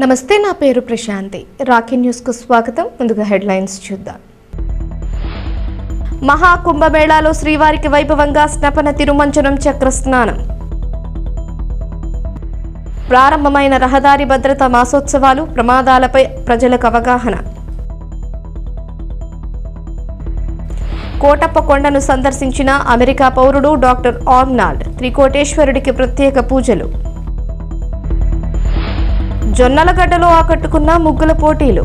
నమస్తే నా పేరు ప్రశాంతి. రాకీ న్యూస్కు స్వాగతం. ముందుగా హెడ్లైన్స్ చూద్దాం. మహాకుంభమేళాలో శ్రీవారికి వైభవంగా స్నపన తిరుమంచనం చక్ర స్నానం. ప్రారంభమైన రహదారి భద్రత మాసోత్సవాలు ప్రమాదాలపై ప్రజలకు అవగాహన. కోటప్ప కొండను సందర్శించిన అమెరికా పౌరుడు డాక్టర్ ఆర్నాల్డ్ త్రికోటేశ్వరుడికి ప్రత్యేక పూజలు. జొన్నలగడ్డలో ఆకట్టుకున్న ముగ్గుల పోటీలు.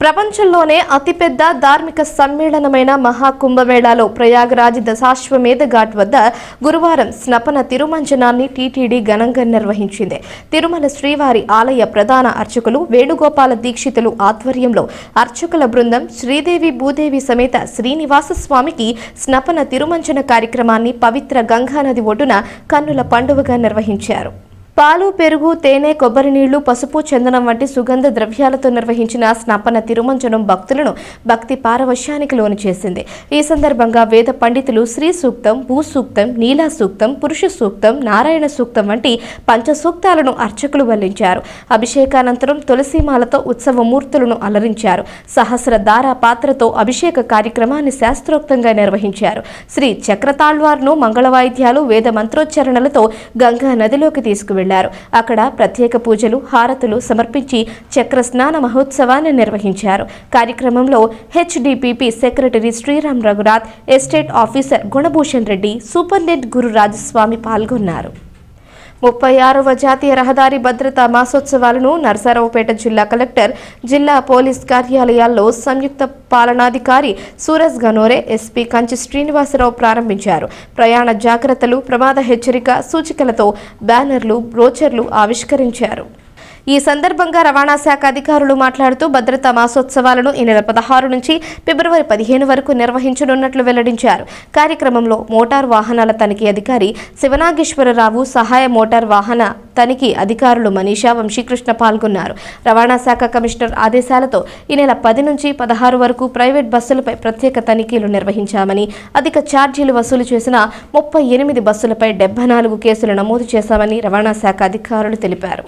ప్రపంచంలోనే అతిపెద్ద ధార్మిక సమ్మేళనమైన మహాకుంభమేళాలో ప్రయాగరాజ్ దశాశ్వమేధ ఘాట్ వద్ద గురువారం స్నపన తిరుమంజనాన్ని టీటీడీ ఘనంగా నిర్వహించింది. తిరుమల శ్రీవారి ఆలయ ప్రధాన అర్చకులు వేణుగోపాల దీక్షితులు ఆధ్వర్యంలో అర్చకుల బృందం శ్రీదేవి భూదేవి సమేత శ్రీనివాస స్వామికి స్నపన తిరుమంజన కార్యక్రమాన్ని పవిత్ర గంగానది ఒడ్డున కన్నుల పండుగగా నిర్వహించారు. పాలు పెరుగు తేనె కొబ్బరి నీళ్ళు పసుపు చందనం వంటి సుగంధ ద్రవ్యాలతో నిర్వహించిన స్నపన తిరుమంజనం భక్తులను భక్తి పారవశ్యానికి లోను చేసింది. ఈ సందర్భంగా వేద పండితులు శ్రీ సూక్తం భూ సూక్తం నీలా సూక్తం పురుష సూక్తం నారాయణ సూక్తం వంటి పంచ సూక్తాలను అర్చకులు వల్లించారు. అభిషేకానంతరం తులసిమాలతో ఉత్సవమూర్తులను అలరించారు. సహస్ర దార పాత్రతో అభిషేక కార్యక్రమాన్ని శాస్త్రోక్తంగా నిర్వహించారు. శ్రీ చక్రతాళ్వార్ను మంగళవాయిద్యాలు వేద మంత్రోచ్చరణలతో గంగా నదిలోకి తీసుకువెళ్ళారు అక్కడ ప్రత్యేక పూజలు హారతులు సమర్పించి చక్ర స్నాన మహోత్సవాన్ని నిర్వహించారు. కార్యక్రమంలో HDPP secretary Sriram Raghunath estate officer Gunabhushan Reddy superintendent Guru Rajaswami పాల్గొన్నారు. ముప్పై ఆరవ జాతీయ రహదారి భద్రతా మాసోత్సవాలను నరసరావుపేట జిల్లా కలెక్టర్ జిల్లా పోలీస్ కార్యాలయాల్లో సంయుక్త పాలనాధికారి సూరజ్ గనోరే ఎస్పీ కంచి శ్రీనివాసరావు ప్రారంభించారు. ప్రయాణ జాగ్రత్తలు ప్రమాద హెచ్చరిక సూచికలతో బ్యానర్లు బ్రోచర్లు ఆవిష్కరించారు. ఈ సందర్భంగా రవాణా శాఖ అధికారులు మాట్లాడుతూ భద్రతా మాసోత్సవాలను ఈ నెల పదహారు నుంచి ఫిబ్రవరి పదిహేను వరకు నిర్వహించనున్నట్లు వెల్లడించారు. కార్యక్రమంలో మోటార్ వాహనాల తనిఖీ అధికారి శివనాగేశ్వరరావు సహాయ మోటార్ వాహన తనిఖీ అధికారులు మనీషా వంశీకృష్ణ పాల్గొన్నారు. రవాణా శాఖ కమిషనర్ ఆదేశాలతో ఈ నెల పది నుంచి పదహారు వరకు ప్రైవేట్ బస్సులపై ప్రత్యేక తనిఖీలు నిర్వహించామని అధిక ఛార్జీలు వసూలు చేసిన ముప్పై ఎనిమిది బస్సులపై డెబ్బై నాలుగు కేసులు నమోదు చేశామని రవాణా శాఖ అధికారులు తెలిపారు.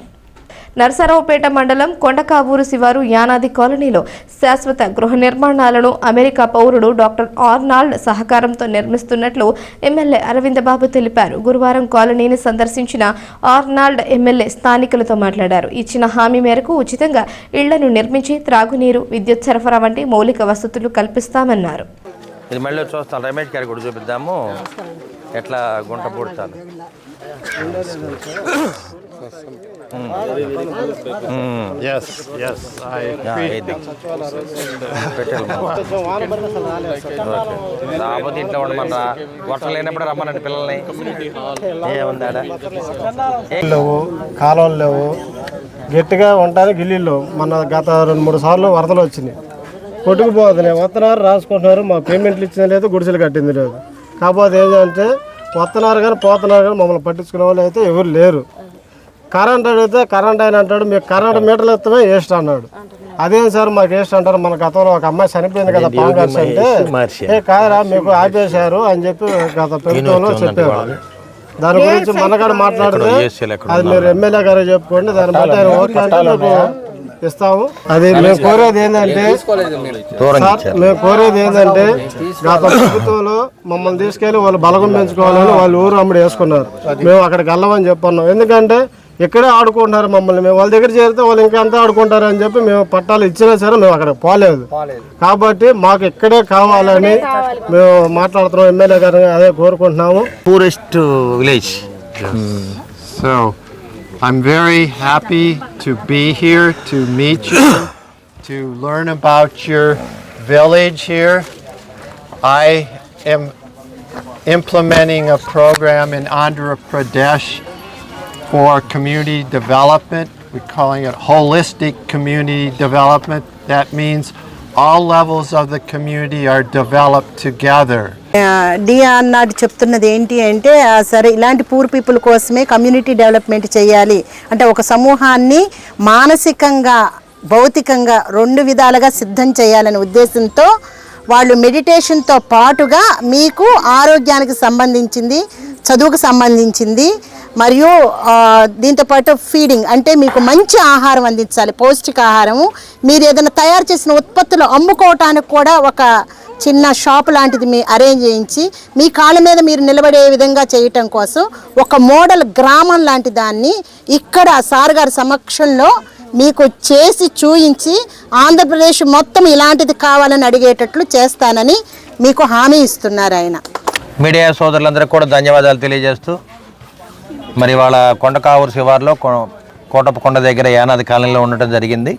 నరసరావుపేట మండలం కొండకావూరు శివారు యానాది కాలనీలో శాశ్వత గృహ నిర్మాణాలను అమెరికా పౌరుడు డాక్టర్ ఆర్నాల్డ్ సహకారంతో నిర్మిస్తున్నట్లు ఎమ్మెల్యే అరవింద బాబు తెలిపారు. గురువారం కాలనీని సందర్శించిన ఆర్నాల్డ్ ఎమ్మెల్యే స్థానికులతో మాట్లాడారు. ఇచ్చిన హామీ మేరకు ఉచితంగా ఇళ్ళను నిర్మించి త్రాగునీరు విద్యుత్ సరఫరా వంటి మౌలిక వసతులు కల్పిస్తామన్నారు. ఇది మళ్ళీ చూస్తాం రమేష్ గారికి కూడా చూపిద్దాము. ఎట్లా గుంట agree. పెట్టాలి రాకపోతే ఇంట్లో ఉండమన్నా వర్షం లేనప్పుడు రమ్మనండి పిల్లల్ని. ఏముందాడా? లేవు కాలువలు లేవు. గట్టిగా ఉంటారు గిల్లీలు. మన గత రెండు మూడు సార్లు వరదలు వచ్చినాయి. కొట్టుకుపోతున్నాయి వస్తున్నారు రాసుకుంటున్నారు. మా పేమెంట్లు ఇచ్చిన లేదు గుడిసెలు కట్టింది లేదు. కాకపోతే ఏంటంటే వస్తున్నారు కానీ పోతున్నారు కానీ మమ్మల్ని పట్టించుకునే వాళ్ళు అయితే ఎవరు లేరు. కరెంట్ అడిగితే కరెంట్ ఆయన అంటాడు మీకు కరెంట్ మీటర్లు ఎత్తమే వేస్ట్ అన్నాడు. అదేం సార్ మాకు వేస్ట్ అంటారు మన గతంలో ఒక అమ్మాయి చనిపోయింది కదా పాము కరిచి అంటే ఏ కాదురా మీకు ఆపేశారు అని చెప్పి గత ప్రభుత్వంలో చెప్పారు దాని గురించి మనగాడు మాట్లాడితే అది మీరు ఎమ్మెల్యే గారు చెప్పుకోండి దాన్ని బట్టి ఆయన ఓకే అంటే ఇస్తాము అది మేము కోరేది ఏంటంటే మేము కోరేది ఏంటంటే గత ప్రభుత్వంలో మమ్మల్ని తీసుకెళ్ళి వాళ్ళు బలగం పెంచుకోవాలని వాళ్ళు ఊరు అమ్మడి వేసుకున్నారు. మేము అక్కడికి వెళ్ళమని చెప్పన్నాం. ఎందుకంటే ఇక్కడే ఆడుకుంటున్నారు మమ్మల్ని. మేము వాళ్ళ దగ్గర చేరితే వాళ్ళు ఇంకా అంతా ఆడుకుంటారు అని చెప్పి మేము పట్టాలు ఇచ్చినా సరే మేము అక్కడ పోలేదు. కాబట్టి మాకు ఇక్కడే కావాలని మేము మాట్లాడుతున్నాం. ఎమ్మెల్యే గారిని అదే కోరుకుంటున్నాము. Tourist village So I'm very happy to be here to meet you, to learn about your village here. I am implementing a program in Andhra Pradesh for community development. We're calling it holistic community development. That means all levels of the community are developed together. డియా అన్నాడు చెప్తున్నది ఏంటి అంటే సరే ఇలాంటి poor people కోసమే community development చేయాలి అంటే ఒక సమూహాన్ని మానసికంగా భౌతికంగా రెండు విధాలుగా సిద్ధం చేయాలనే ఉద్దేశంతో వాళ్ళు మెడిటేషన్తో పాటుగా మీకు ఆరోగ్యానికి సంబంధించింది చదువుకు సంబంధించింది మరియు దీంతోపాటు ఫీడింగ్ అంటే మీకు మంచి ఆహారం అందించాలి. పౌష్టికాహారము. మీరు ఏదైనా తయారు చేసిన ఉత్పత్తులు అమ్ముకోవటానికి కూడా ఒక చిన్న షాప్ లాంటిది మీ అరేంజ్ చేయించి మీ కాళ్ళ మీద మీరు నిలబడే విధంగా చేయటం కోసం ఒక మోడల్ గ్రామం లాంటి దాన్ని ఇక్కడ సార్ గారి సమక్షంలో మీకు చేసి చూయించి ఆంధ్రప్రదేశ్ మొత్తం ఇలాంటిది కావాలని అడిగేటట్లు చేస్తానని మీకు హామీ ఇస్తున్నారు ఆయన. మీడియా సోదరులందరికీ కూడా ధన్యవాదాలు తెలియజేస్తూ మరి వాళ్ళ కొండకావూరు శివార్లో కోటప్పకొండ దగ్గర యానాది కాలనీలో ఉండటం జరిగింది.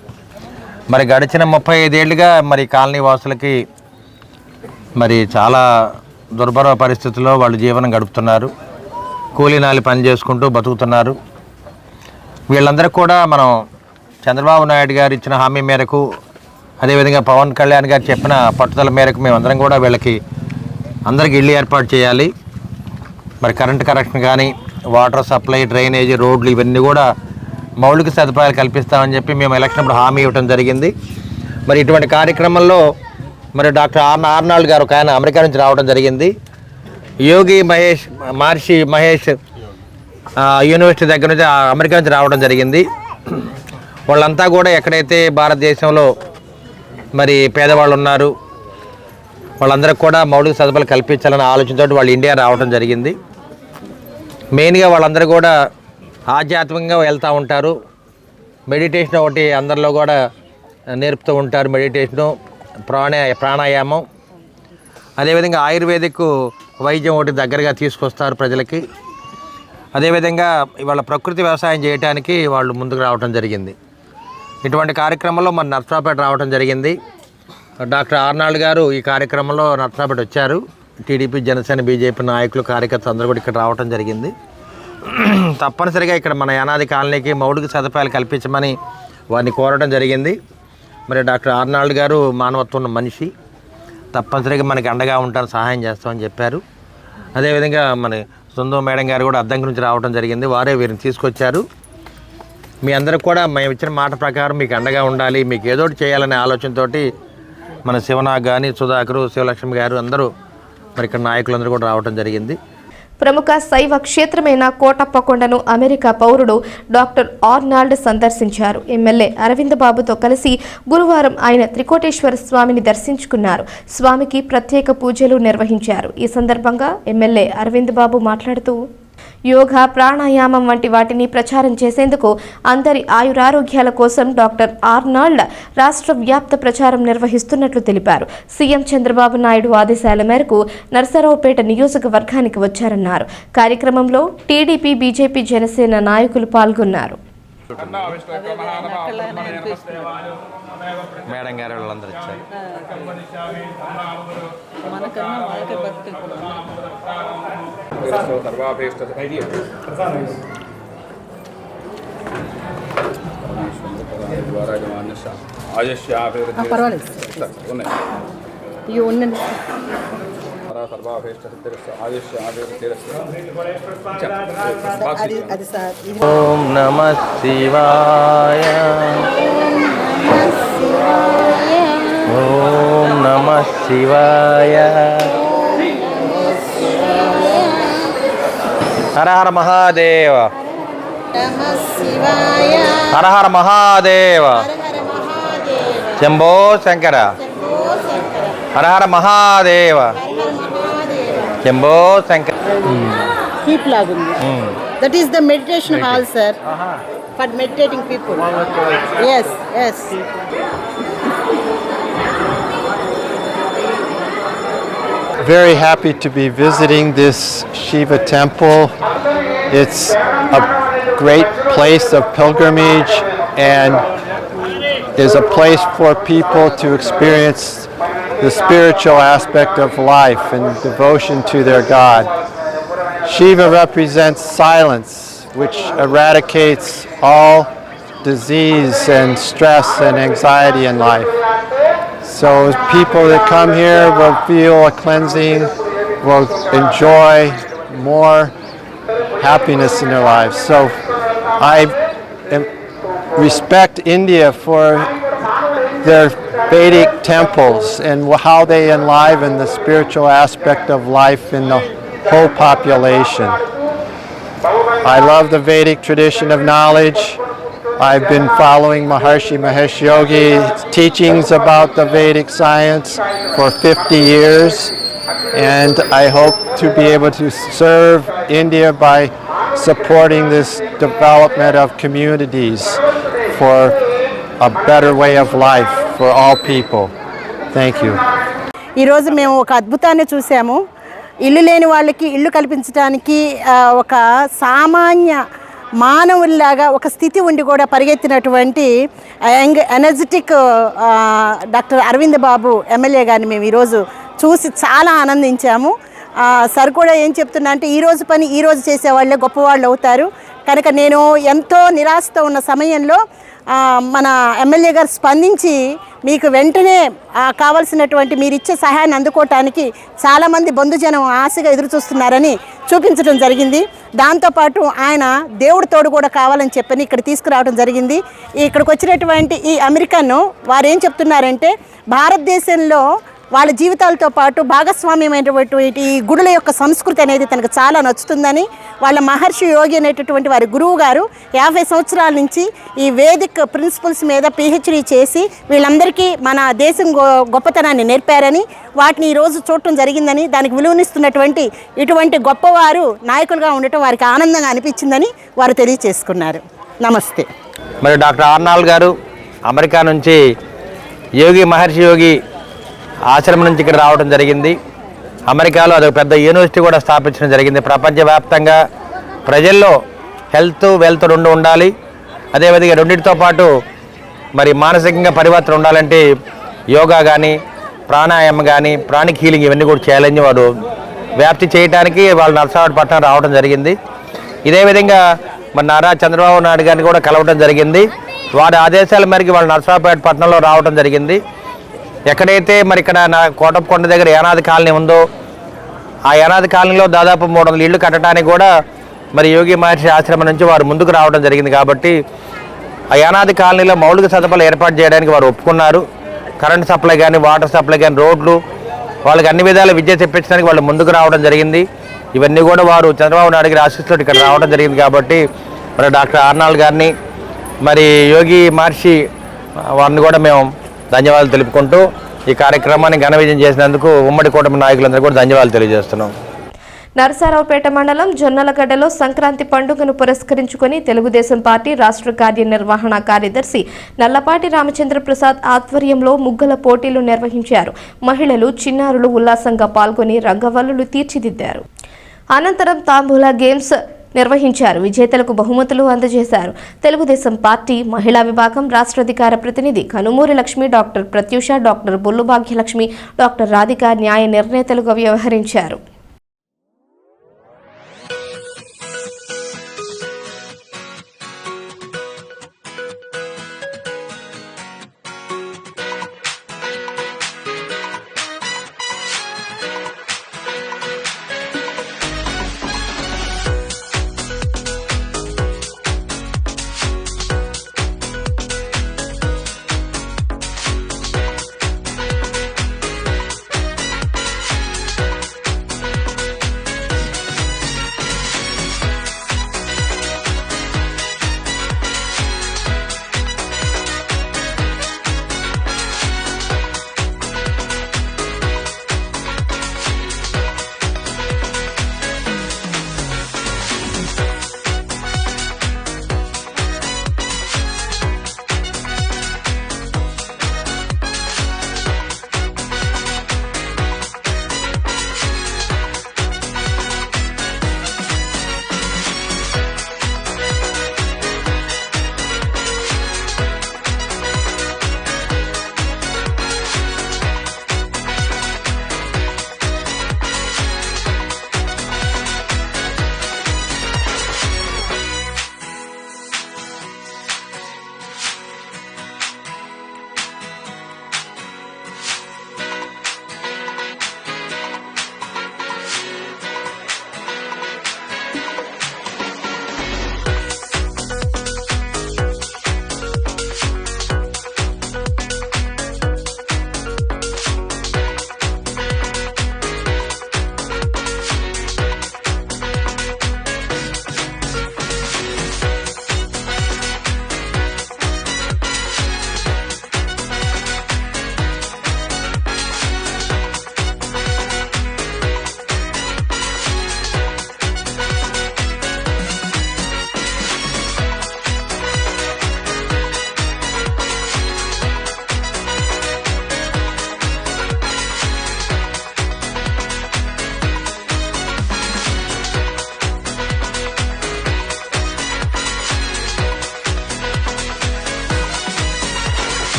మరి గడిచిన ముప్పై ఐదేళ్ళుగా మరి కాలనీ వాసులకి మరి చాలా దుర్భర పరిస్థితుల్లో వాళ్ళు జీవనం గడుపుతున్నారు. కూలీనాలి పని చేసుకుంటూ బతుకుతున్నారు. వీళ్ళందరికీ కూడా మనం చంద్రబాబు నాయుడు గారు ఇచ్చిన హామీ మేరకు అదేవిధంగా పవన్ కళ్యాణ్ గారు చెప్పిన పట్టుదల మేరకు మేమందరం కూడా వీళ్ళకి అందరికి ఇల్లు ఏర్పాటు చేయాలి. మరి కరెంట్ కనెక్షన్ కానీ వాటర్ సప్లై డ్రైనేజీ రోడ్లు ఇవన్నీ కూడా మౌలిక సదుపాయాలు కల్పిస్తామని చెప్పి మేము ఎలక్షన్ అప్పుడు హామీ ఇవ్వడం జరిగింది. మరి ఇటువంటి కార్యక్రమంలో మరి డాక్టర్ ఆర్ ఆర్నాల్డ్ గారు ఒక ఆయన అమెరికా నుంచి రావడం జరిగింది. యోగి మహేష్ మహర్షి మహేష్ యూనివర్సిటీ దగ్గర నుంచి అమెరికా నుంచి రావడం జరిగింది. వాళ్ళంతా కూడా ఎక్కడైతే భారతదేశంలో మరి పేదవాళ్ళు ఉన్నారు వాళ్ళందరికీ కూడా మౌలిక సదుపాయాలు కల్పించాలని ఆలోచనతో వాళ్ళు ఇండియా రావడం జరిగింది. మెయిన్గా వాళ్ళందరూ కూడా ఆధ్యాత్మికంగా వెళ్తూ ఉంటారు. మెడిటేషన్ ఒకటి అందరిలో కూడా నేర్పుతూ ఉంటారు మెడిటేషను ప్రాణ ప్రాణాయామం. అదేవిధంగా ఆయుర్వేదిక్ వైద్యం ఒకటి దగ్గరగా తీసుకొస్తారు ప్రజలకి. అదేవిధంగా ఇవాళ ప్రకృతి వ్యవసాయం చేయడానికి వాళ్ళు ముందుకు రావడం జరిగింది. ఇటువంటి కార్యక్రమంలో మన నర్సరాపేట రావడం జరిగింది. డాక్టర్ ఆర్నాల్డ్ గారు ఈ కార్యక్రమంలో నర్సరాపేట వచ్చారు. టీడీపీ జనసేన బీజేపీ నాయకులు కార్యకర్తలు అందరూ కూడా ఇక్కడ రావడం జరిగింది. తప్పనిసరిగా ఇక్కడ మన యానాది కాలనీకి మౌలిక సదుపాయాలు కల్పించమని వారిని కోరడం జరిగింది. మరి డాక్టర్ ఆర్నాల్డ్ గారు మానవత్వం ఉన్న మనిషి. తప్పనిసరిగా మనకి అండగా ఉంటాను సహాయం చేస్తామని చెప్పారు. అదేవిధంగా మన సుందో మేడం గారు కూడా అద్దం గురించి రావడం జరిగింది. వారే వీరిని తీసుకొచ్చారు. మీ అందరికి కూడా మేము ఇచ్చిన మాట ప్రకారం మీకు అండగా ఉండాలి. మీకు ఏదో చేయాలనే ఆలోచనతోటి మన శివనాగ్ కానీ సుధాకరు శివలక్ష్మి గారు అందరూ మరి ఇక్కడ నాయకులందరూ కూడా రావడం జరిగింది. ప్రముఖ శైవ క్షేత్రమైన కోటప్పకొండను అమెరికా పౌరుడు డాక్టర్ ఆర్నాల్డ్ సందర్శించారు. ఎమ్మెల్యే అరవింద్ బాబుతో కలిసి గురువారం ఆయన త్రికోటేశ్వర స్వామిని దర్శించుకున్నారు. స్వామికి ప్రత్యేక పూజలు నిర్వహించారు. ఈ సందర్భంగా ఎమ్మెల్యే అరవింద్ బాబు మాట్లాడుతూ యోగా ప్రాణాయామం వంటి వాటిని ప్రచారం చేసేందుకు అందరి ఆయురారోగ్యాల కోసం డాక్టర్ ఆర్నాల్డ్ రాష్ట్ర వ్యాప్త ప్రచారం నిర్వహిస్తున్నట్లు తెలిపారు. సీఎం చంద్రబాబు నాయుడు ఆదేశాల మేరకు నర్సరావుపేట నియోజకవర్గానికి వచ్చారన్నారు. కార్యక్రమంలో టీడీపీ బీజేపీ జనసేన నాయకులు పాల్గొన్నారు. మేడం గారు వాళ్ళందరూ వచ్చారు మనకన్నా వాళ్ళకే భక్తి ఎక్కువ. ఆ, పర్వాలేదు ఇవి ఉండండి ఓం నమ శివాయ. ఓం నమ శివాయ. హర హర మహాదేవ. నమః శివాయ హర హర మహాదేవ. హర మహాదేవ శంభో శంకర. హర హర మహాదేవ. శంభో శంకర కీప్ లాగుంది that is the meditation hall sir for meditating people S S Very happy to be visiting this Shiva temple. It's a great place of pilgrimage and is a place for people to experience the spiritual aspect of life and devotion to their God. Shiva represents silence, which eradicates all disease and stress and anxiety in life. So people that come here will feel a cleansing, will enjoy more happiness in their lives. So I respect India for their Vedic temples and how they enliven the spiritual aspect of life in the whole population. I love the Vedic tradition of knowledge. I've been following Maharshi Mahesh Yogi's teachings about the Vedic science for 50 years, and I hope to be able to serve India by supporting this development of communities for a better way of life for all people. Thank you. ఈరోజు మేము ఒక అద్భుతాన్ని చూసాము ఇల్లు లేని వాళ్ళకి ఇల్లు కల్పించడానికి ఒక సామాన్య మానవుల్లాగా ఒక స్థితి ఉండి కూడా పరిగెత్తినటువంటి young energetic doctor Aravind Babu MLA గారిని మేము ఈరోజు చూసి చాలా ఆనందించాము సార్ కూడా ఏం చెప్తున్నా అంటే ఈరోజు పని ఈరోజు చేసేవాళ్ళే గొప్పవాళ్ళు అవుతారు కనుక నేను ఎంతో నిరాశతో ఉన్న సమయంలో మన ఎమ్మెల్యే గారు స్పందించి మీకు వెంటనే కావలసినటువంటి కావాల్సినటువంటి మీరు ఇచ్చే సహాయాన్ని అందుకోవటానికి చాలామంది బంధుజనం ఆశగా ఎదురు చూస్తున్నారని చూపించడం జరిగింది. దాంతోపాటు ఆయన దేవుడి తోడు కూడా కావాలని చెప్పని ఇక్కడ తీసుకురావడం జరిగింది. ఇక్కడికి వచ్చినటువంటి ఈ అమెరికన్ వారు ఏం చెప్తున్నారంటే భారతదేశంలో వాళ్ళ జీవితాలతో పాటు భాగస్వామ్యమైనటువంటి ఈ గుడుల యొక్క సంస్కృతి అనేది తనకు చాలా నచ్చుతుందని వాళ్ళ మహర్షి యోగి అనేటటువంటి వారి గురువు గారు యాభై సంవత్సరాల నుంచి ఈ వేదిక్ ప్రిన్సిపల్స్ మీద పిహెచ్డి చేసి వీళ్ళందరికీ మన దేశం గొ- గొప్పతనాన్ని నేర్పారని వాటిని ఈరోజు చూడటం జరిగిందని దానికి విలువనిస్తున్నటువంటి ఇటువంటి గొప్పవారు నాయకులుగా ఉండటం వారికి ఆనందంగా అనిపించిందని వారు తెలియచేసుకున్నారు నమస్తే. మరి డాక్టర్ ఆర్నాల్ గారు అమెరికా నుంచి యోగి మహర్షి యోగి ఆశ్రమం నుంచి ఇక్కడ రావడం జరిగింది. అమెరికాలో అదొక పెద్ద యూనివర్సిటీ కూడా స్థాపించడం జరిగింది. ప్రపంచవ్యాప్తంగా ప్రజల్లో హెల్త్ వెల్త్ రెండు ఉండాలి. అదేవిధంగా రెండింటితో పాటు మరి మానసికంగా పరివర్తన ఉండాలంటే యోగా కానీ ప్రాణాయామం కానీ ప్రాణిక్ హీలింగ్ ఇవన్నీ కూడా చేయాలని వారు వ్యాప్తి చేయడానికి వాళ్ళు నరసరావుపట్నం రావడం జరిగింది. ఇదే విధంగా మరి నారా చంద్రబాబు నాయుడు గారిని కూడా కలవడం జరిగింది. వారి ఆదేశాల మేరకు వాళ్ళు నరసరావుపేట పట్టణంలో రావడం జరిగింది. ఎక్కడైతే మరి ఇక్కడ నా కోటప్పకొండ దగ్గర ఏనాది కాలనీ ఉందో ఆ ఏనాది కాలనీలో దాదాపు మూడు వందల ఇళ్ళు కట్టడానికి కూడా మరి యోగి మహర్షి ఆశ్రమం నుంచి వారు ముందుకు రావడం జరిగింది కాబట్టి ఆ ఏనాది కాలనీలో మౌలిక సదుపాయాలు ఏర్పాటు చేయడానికి వారు ఒప్పుకున్నారు. కరెంట్ సప్లై కానీ వాటర్ సప్లై కానీ రోడ్లు వాళ్ళకి అన్ని విధాల విద్య తెప్పించడానికి వాళ్ళు ముందుకు రావడం జరిగింది. ఇవన్నీ కూడా వారు చంద్రబాబు నాయుడు గారి ఆశీస్సుతో ఇక్కడ రావడం జరిగింది కాబట్టి మరి డాక్టర్ ఆర్నాల్ గారిని మరి యోగి మహర్షి వారిని కూడా మేము ధన్యవాదాలు తెలుపుకుంటూ ఈ కార్యక్రమాన్ని ఘన విజయం చేసినందుకు ఉమ్మడి కూటమి నాయకులందరూ కూడా ధన్యవాదాలు తెలియజేస్తున్నాం. నరసరావుపేట మండలం జొన్నలగడ్డలో సంక్రాంతి పండుగను పురస్కరించుకొని తెలుగుదేశం పార్టీ రాష్ట్ర కార్యనిర్వహణ కార్యదర్శి నల్లపాటి రామచంద్ర ప్రసాద్ ఆధ్వర్యంలో ముగ్గుల పోటీలు నిర్వహించారు. మహిళలు చిన్నారులు ఉల్లాసంగా పాల్గొని రంగవల్లులు తీర్చిదిద్దారు. అనంతరం తాంబూల గేమ్స్ నిర్వహించారు. విజేతలకు బహుమతులు అందజేశారు. తెలుగుదేశం పార్టీ మహిళా విభాగం రాష్ట్ర అధికార ప్రతినిధి Kanumuri Lakshmi doctor Pratyusha doctor Bollu Bhagyalakshmi doctor Radhika న్యాయ నిర్ణేతలుగా వ్యవహరించారు.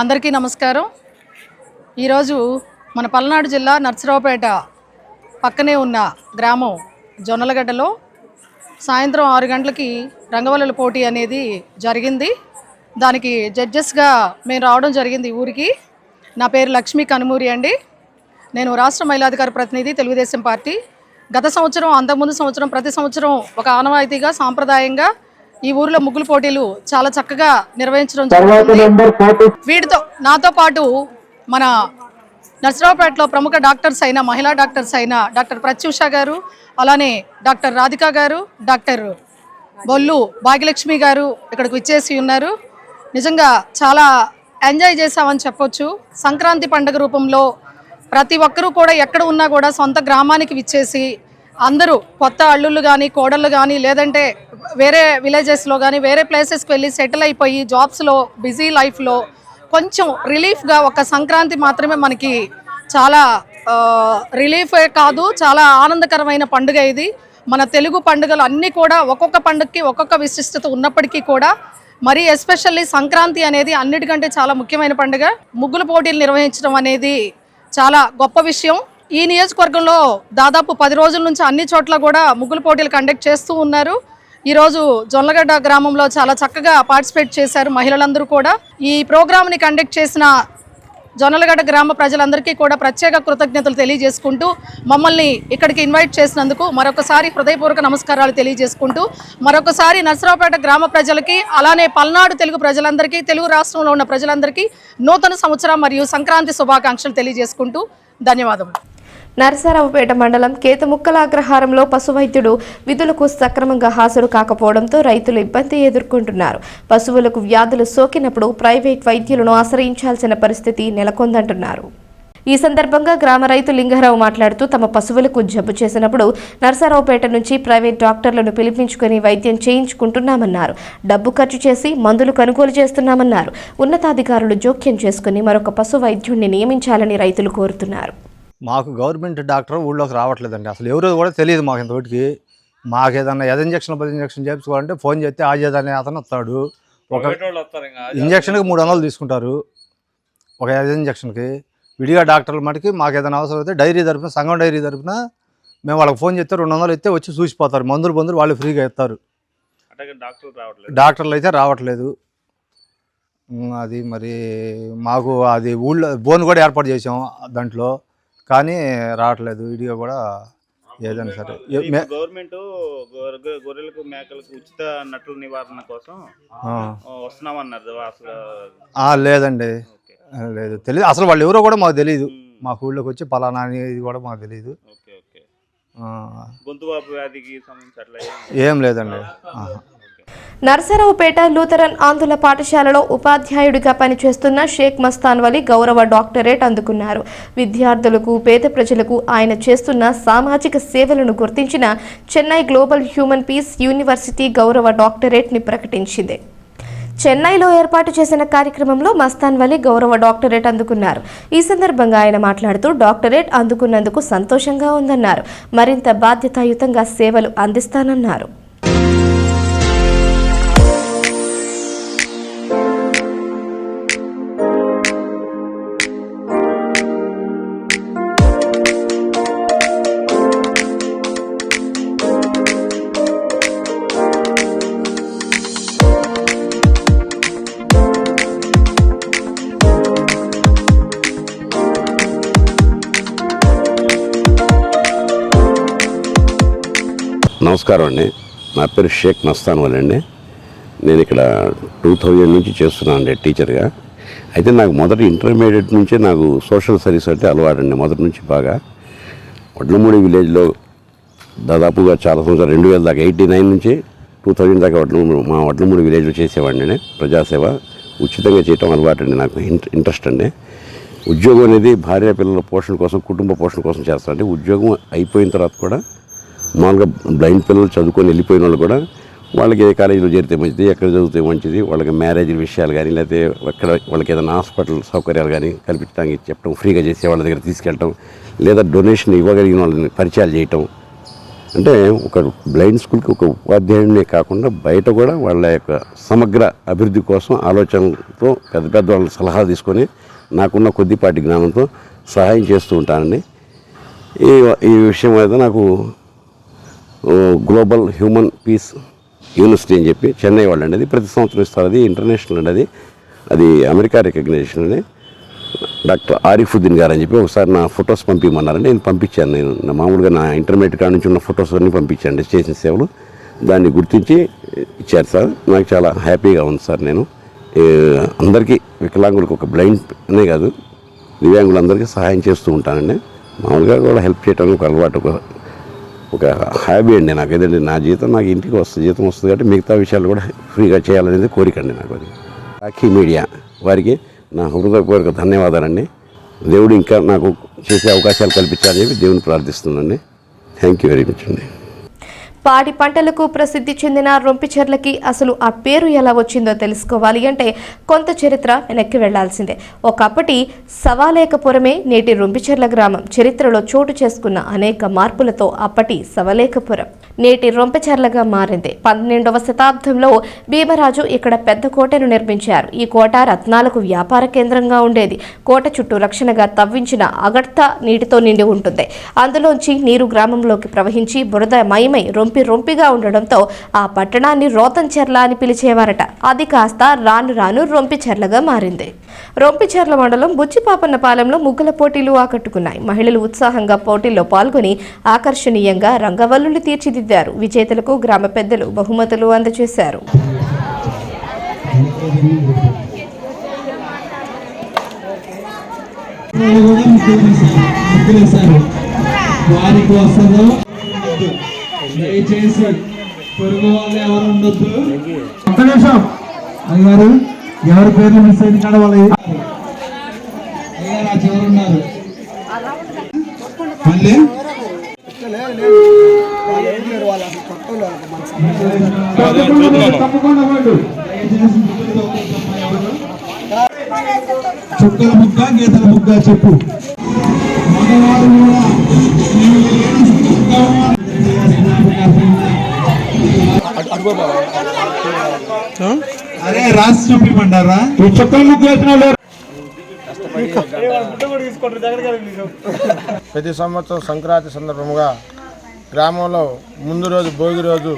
అందరికీ నమస్కారం. ఈరోజు మన పల్నాడు జిల్లా నర్సరావుపేట పక్కనే ఉన్న గ్రామం జొన్నలగడ్డలో సాయంత్రం ఆరు గంటలకి రంగవల్లుల పోటీ అనేది జరిగింది. దానికి జడ్జెస్గా మేము రావడం జరిగింది ఊరికి. నా పేరు లక్ష్మీ కనుమూరి అండి. నేను రాష్ట్ర మహిళాధికార ప్రతినిధి తెలుగుదేశం పార్టీ. గత సంవత్సరం అంతకుముందు సంవత్సరం ప్రతి సంవత్సరం ఒక ఆనవాయితీగా సాంప్రదాయంగా ఈ ఊరిలో ముగ్గులు పోటీలు చాలా చక్కగా నిర్వహించడం జరుగుతుంది. వీటితో నాతో పాటు మన నర్సరావుపేటలో ప్రముఖ డాక్టర్స్ అయిన మహిళా డాక్టర్స్ అయిన డాక్టర్ ప్రత్యూష గారు అలానే డాక్టర్ రాధిక గారు డాక్టర్ బొల్లు భాగ్యలక్ష్మి గారు ఇక్కడికి విచ్చేసి ఉన్నారు. నిజంగా చాలా ఎంజాయ్ చేసామని చెప్పొచ్చు. సంక్రాంతి పండుగ రూపంలో ప్రతి ఒక్కరూ కూడా ఎక్కడ ఉన్నా కూడా సొంత గ్రామానికి విచ్చేసి అందరూ కొత్త అల్లుళ్ళు కానీ కోడళ్ళు కానీ లేదంటే వేరే విలేజెస్లో కానీ వేరే ప్లేసెస్కి వెళ్ళి సెటిల్ అయిపోయి జాబ్స్లో బిజీ లైఫ్లో కొంచెం రిలీఫ్గా ఒక సంక్రాంతి మాత్రమే మనకి చాలా రిలీఫే కాదు చాలా ఆనందకరమైన పండుగ ఇది. మన తెలుగు పండుగలు అన్నీ కూడా ఒక్కొక్క పండుగకి ఒక్కొక్క విశిష్టత ఉన్నప్పటికీ కూడా మరి ఎస్పెషల్లీ సంక్రాంతి అనేది అన్నిటికంటే చాలా ముఖ్యమైన పండుగ. ముగ్గుల పోటీలు నిర్వహించడం అనేది చాలా గొప్ప విషయం. ఈ నియోజకవర్గంలో దాదాపు పది రోజుల నుంచి అన్ని చోట్ల కూడా ముగ్గుల పోటీలు కండక్ట్ చేస్తూ ఉన్నారు. ఈరోజు జొన్నగడ్డ గ్రామంలో చాలా చక్కగా పార్టిసిపేట్ చేశారు మహిళలందరూ కూడా. ఈ ప్రోగ్రామ్ని కండక్ట్ చేసిన జొన్నలగడ్డ గ్రామ ప్రజలందరికీ కూడా ప్రత్యేక కృతజ్ఞతలు తెలియజేసుకుంటూ మమ్మల్ని ఇక్కడికి ఇన్వైట్ చేసినందుకు మరొకసారి హృదయపూర్వక నమస్కారాలు తెలియజేసుకుంటూ మరొకసారి నర్సరావుపేట గ్రామ ప్రజలకి అలానే పల్నాడు తెలుగు ప్రజలందరికీ తెలుగు రాష్ట్రంలో ఉన్న ప్రజలందరికీ నూతన సంవత్సరం మరియు సంక్రాంతి శుభాకాంక్షలు తెలియజేసుకుంటూ ధన్యవాదములు. నరసరావుపేట మండలం కేతముక్కల అగ్రహారంలో పశువైద్యుడు విధులకు సక్రమంగా హాజరు కాకపోవడంతో రైతులు ఇబ్బంది ఎదుర్కొంటున్నారు. పశువులకు వ్యాధులు సోకినప్పుడు ప్రైవేట్ వైద్యులను ఆశ్రయించాల్సిన పరిస్థితి నెలకొందంటున్నారు. ఈ సందర్భంగా గ్రామ రైతు లింగారావు మాట్లాడుతూ తమ పశువులకు జబ్బు చేసినప్పుడు నరసరావుపేట నుంచి ప్రైవేట్ డాక్టర్లను పిలిపించుకుని వైద్యం చేయించుకుంటున్నామన్నారు. డబ్బు ఖర్చు చేసి మందులు కొనుగోలు చేస్తున్నామన్నారు. ఉన్నతాధికారులు జోక్యం చేసుకుని మరొక పశు వైద్యుణ్ణి నియమించాలని రైతులు కోరుతున్నారు. మాకు గవర్నమెంట్ డాక్టర్ ఊళ్ళోకి రావట్లేదండి. అసలు ఎవరో కూడా తెలియదు మాకు ఇంతవరకు. మాకు ఏదన్నా ఎద ఇంజక్షన్ పది ఇంజక్షన్ చేయించుకోవాలంటే ఫోన్ చేస్తే ఆజాద్ అనే అతను వస్తాడు. ఒక ఇంజక్షన్కి మూడు వందలు తీసుకుంటారు. ఒక ఎద ఇంజక్షన్కి. విడిగా డాక్టర్ల మటుకి మాకు ఏదైనా అవసరం అయితే డైరీ తరపున సంఘం డైరీ తరపున మేము వాళ్ళకి ఫోన్ చేస్తే రెండు వందలు ఇస్తే వచ్చి చూసిపోతారు. మందులు మందులు వాళ్ళు ఫ్రీగా ఇస్తారు. డాక్టర్లు అయితే రావట్లేదు. అది మరి మాకు అది ఊళ్ళో బోన్ కూడా ఏర్పాటు చేసాం దాంట్లో. కానీ రావట్లేదు. విడిగా కూడా ఏదైనా సరే. మే- గవర్నమెంట్ గొర్రె- గొర్రెలకు మేకలకు ఉచిత నట్ల నివారణ కోసం వస్తున్నామన్నారు అసలు. ఆ, లేదండి. లేదు. తెలియదు అసలు వాళ్ళు ఎవరో కూడా మాకు తెలియదు మాకు ఊళ్ళోకి వచ్చి పలానా అనేది కూడా మాకు తెలియదు ఓకే ఓకే. ఆ, గొంతు వ్యాధికి సంబంధించి అట్లా ఏం- లేదండి. నర్సరావుపేట లూథరన్ ఆంధ్రుల పాఠశాలలో ఉపాధ్యాయుడిగా పనిచేస్తున్న షేక్ మస్తాన్ వలి గౌరవ డాక్టరేట్ అందుకున్నారు. విద్యార్థులకు పేద ప్రజలకు ఆయన చేస్తున్న సామాజిక సేవలను గుర్తించిన Chennai global human peace university గౌరవ డాక్టరేట్ని ప్రకటించింది. చెన్నైలో ఏర్పాటు చేసిన కార్యక్రమంలో మస్తాన్ వలి గౌరవ డాక్టరేట్ అందుకున్నారు. ఈ సందర్భంగా ఆయన మాట్లాడుతూ డాక్టరేట్ అందుకున్నందుకు సంతోషంగా ఉందన్నారు. మరింత బాధ్యతాయుతంగా సేవలు అందిస్తానన్నారు. నమస్కారం అండి. నా పేరు షేక్ మస్తాన్ వాళ్ళండి అండి. నేను ఇక్కడ టూ థౌజండ్ నుంచి చేస్తున్నాను అండి టీచర్గా. అయితే నాకు మొదటి ఇంటర్మీడియట్ నుంచే నాకు సోషల్ సర్వీస్ అంటే అలవాటండి మొదటి నుంచి బాగా. వడ్లమూడి విలేజ్లో దాదాపుగా చాలా సంవత్సరాలు రెండు వేల దాకా ఎయిటీ నైన్ నుంచి టూ థౌజండ్ దాకా వడ్లమూడి మా వడ్లమూడి విలేజ్లో చేసేవాడిని నేను. ప్రజాసేవ ఉచితంగా చేయటం అలవాటు అండి నాకు ఇంట్రెస్ట్ అండి. ఉద్యోగం అనేది భార్య పిల్లల పోషణ కోసం కుటుంబ పోషణ కోసం చేస్తానండి. ఉద్యోగం అయిపోయిన తర్వాత కూడా మామూలుగా బ్లైండ్ పిల్లలు చదువుకొని వెళ్ళిపోయిన వాళ్ళు కూడా వాళ్ళకి ఏ కాలేజీలో చేరితే మంచిది ఎక్కడ చదివితే మంచిది వాళ్ళకి మ్యారేజ్ విషయాలు కానీ లేకపోతే ఎక్కడ వాళ్ళకి ఏదైనా హాస్పిటల్ సౌకర్యాలు కానీ కల్పించడానికి చెప్పడం ఫ్రీగా చేసే వాళ్ళ దగ్గర తీసుకెళ్ళటం లేదా డొనేషన్ ఇవ్వగలిగిన వాళ్ళని పరిచయాలు చేయటం. అంటే ఒక బ్లైండ్ స్కూల్కి ఒక ఉపాధ్యాయుడినే కాకుండా బయట కూడా వాళ్ళ యొక్క సమగ్ర అభివృద్ధి కోసం ఆలోచనలతో పెద్ద పెద్ద వాళ్ళ సలహా తీసుకొని నాకున్న కొద్దిపాటి జ్ఞానంతో సహాయం చేస్తూ ఉంటానండి. ఈ ఈ విషయం అయితే నాకు గ్లోబల్ హ్యూమన్ పీస్ యూనివర్సిటీ అని చెప్పి చెన్నై వాళ్ళు అండి అది ప్రతి సంవత్సరం ఇస్తారు అది ఇంటర్నేషనల్ అండి అది అది అమెరికా రికగ్నైజేషన్ అండి డాక్టర్ ఆరిఫుద్దీన్ గారు అని చెప్పి ఒకసారి నా ఫొటోస్ పంపించమన్నారండి నేను పంపించాను నేను నా మామూలుగా నా ఇంటర్మీడియట్ కాడ నుంచి ఉన్న ఫొటోస్ అన్నీ పంపించాను చేసిన సేవలు. దాన్ని గుర్తించి ఇచ్చారు సార్. నాకు చాలా హ్యాపీగా ఉంది సార్ నేను. అందరికీ వికలాంగులకు ఒక బ్లైండ్ అనే కాదు దివ్యాంగులందరికీ సహాయం చేస్తూ ఉంటానండి. మామూలుగా కూడా హెల్ప్ చేయడానికి ఒక అలవాటు ఒక హ్యాబీ అండి నాకు. ఏదంటే నా జీతం నాకు ఇంటికి వస్తుంది జీతం వస్తుంది కాబట్టి మిగతా విషయాలు కూడా ఫ్రీగా చేయాలనేది కోరిక అండి నాకు అది. రాఖీ మీడియా వారికి నా హృదయపూర్వక ధన్యవాదాలండి. దేవుడు ఇంకా నాకు చేసే అవకాశాలు కల్పించాలని చెప్పి దేవుని ప్రార్థిస్తున్నానండి. థ్యాంక్ యూ వెరీ మచ్ అండి. పాడి పంటలకు ప్రసిద్ధి చెందిన రొంపిచెర్లకి అసలు ఆ పేరు ఎలా వచ్చిందో తెలుసుకోవాలి అంటే కొంత చరిత్ర వెనక్కి వెళ్ళాల్సిందే. ఒకప్పటి సవాలేకపురమే నేటి రొంపిచెర్ల గ్రామం. చరిత్రలో చోటు చేసుకున్న అనేక మార్పులతో అప్పటి సవలేకపురం నేటి రొంపిచెర్లగా మారింది. పన్నెండవ శతాబ్దంలో భీమరాజు ఇక్కడ పెద్ద కోటను నిర్మించారు. ఈ కోట రత్నాలకు వ్యాపార కేంద్రంగా ఉండేది. కోట చుట్టూ రక్షణగా తవ్వించిన అగడ్త నీటితో నిండి ఉంటుంది. అందులోంచి నీరు గ్రామంలోకి ప్రవహించి బురద మయమై రొంపి రొంపిగా ఉండడంతో ఆ పట్టణాన్ని రోతంచెర్ల అని పిలిచేవారట. అది కాస్త రాను రాను రొంపిచెర్లగా మారింది. రొంపిచెర్ల మండలం బుచ్చిపాపన్నపాలెంలో ముగ్గుల పోటీలు ఆకట్టుకున్నాయి. మహిళలు ఉత్సాహంగా పోటీల్లో పాల్గొని ఆకర్షణీయంగా రంగవల్లులు తీర్చిదిద్దారు. విజేతలకు గ్రామ పెద్దలు బహుమతులు అందజేశారు. వారికి వస్తుందో దయచేసి పొరుగు వాళ్ళు ఎవరు ఉండొద్దు. ఒక్క నిమిషం. అయ్యారు ఎవరి పేర్లు మిస్ అయింది కాడ వాళ్ళ అయ్యారు ఆ చివరు ఉన్నారు. మళ్ళీ. చుక్కల ముక్క గీతల ముక్క చెప్పు. మగవారు కూడా అరే రాసి చూపిమంటారా? చుక్కల ప్రతి సంవత్సరం సంక్రాంతి సందర్భంగా గ్రామంలో ముందు రోజు భోగి రోజు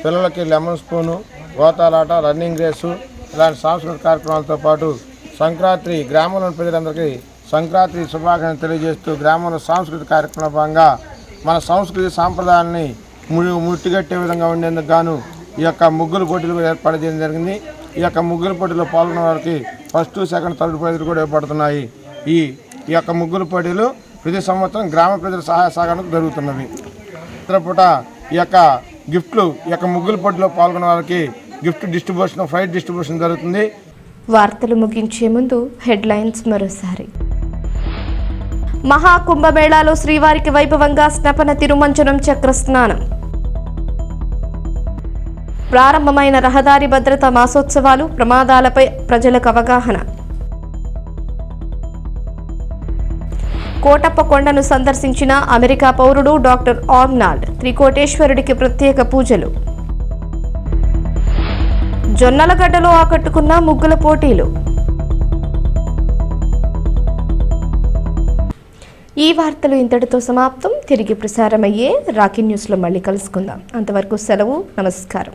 పిల్లలకి లెమన్ స్పూను గోతాలాట రన్నింగ్ రేసు ఇలాంటి సాంస్కృతిక కార్యక్రమాలతో పాటు సంక్రాంతి గ్రామంలోని ప్రజలందరికీ సంక్రాంతి శుభాకాంక్షలు తెలియజేస్తూ గ్రామంలో సాంస్కృతిక కార్యక్రమంలో భాగంగా మన సంస్కృతి సాంప్రదాయాన్ని ముడి ముట్టిగట్టే విధంగా ఉండేందుకు గాను ఈ యొక్క ముగ్గులు పోటీలు కూడా ఏర్పాటు చేయడం జరిగింది. ఈ యొక్క ముగ్గుల పోటీలో పాల్గొన్న వారికి ఫస్ట్ సెకండ్ థర్డ్ ప్రైజులు కూడా ఏర్పడుతున్నాయి. ఈ ఈ యొక్క ముగ్గుల పోటీలు ప్రతి సంవత్సరం గ్రామ ప్రజల సహాయ సహకారంతో జరుగుతున్నవి. చిత్రపూట ఈ యొక్క గిఫ్ట్లు ఈ యొక్క ముగ్గుల పోటీలో పాల్గొన్న వారికి గిఫ్ట్ డిస్ట్రిబ్యూషన్ ఫ్లైట్ డిస్ట్రిబ్యూషన్ జరుగుతుంది. వార్తలు ముగించే ముందు హెడ్లైన్స్ మరోసారి. మహాకుంభమేళాలో శ్రీవారికి వైభవంగా స్నపన తిరుమంచనం చక్ర స్నానం ప్రారంభమైన రహదారి భద్రత మాసోత్సవాలు ప్రమాదాలపై ప్రజలకు అవగాహన. కోటప్ప కొండను సందర్శించిన అమెరికా పౌరుడు డాక్టర్ ఆర్నాల్డ్ త్రికోటేశ్వరుడికి ప్రత్యేక పూజలు. జొన్నలగడ్డలో ఆకట్టుకున్న ముగ్గుల పోటీలు. ఈ వార్తలు ఇంతటితో సమాప్తం. తిరిగి ప్రసారమయ్యే రాకీ న్యూస్లో మళ్ళీ కలుసుకుందాం. అంతవరకు సెలవు నమస్కారం.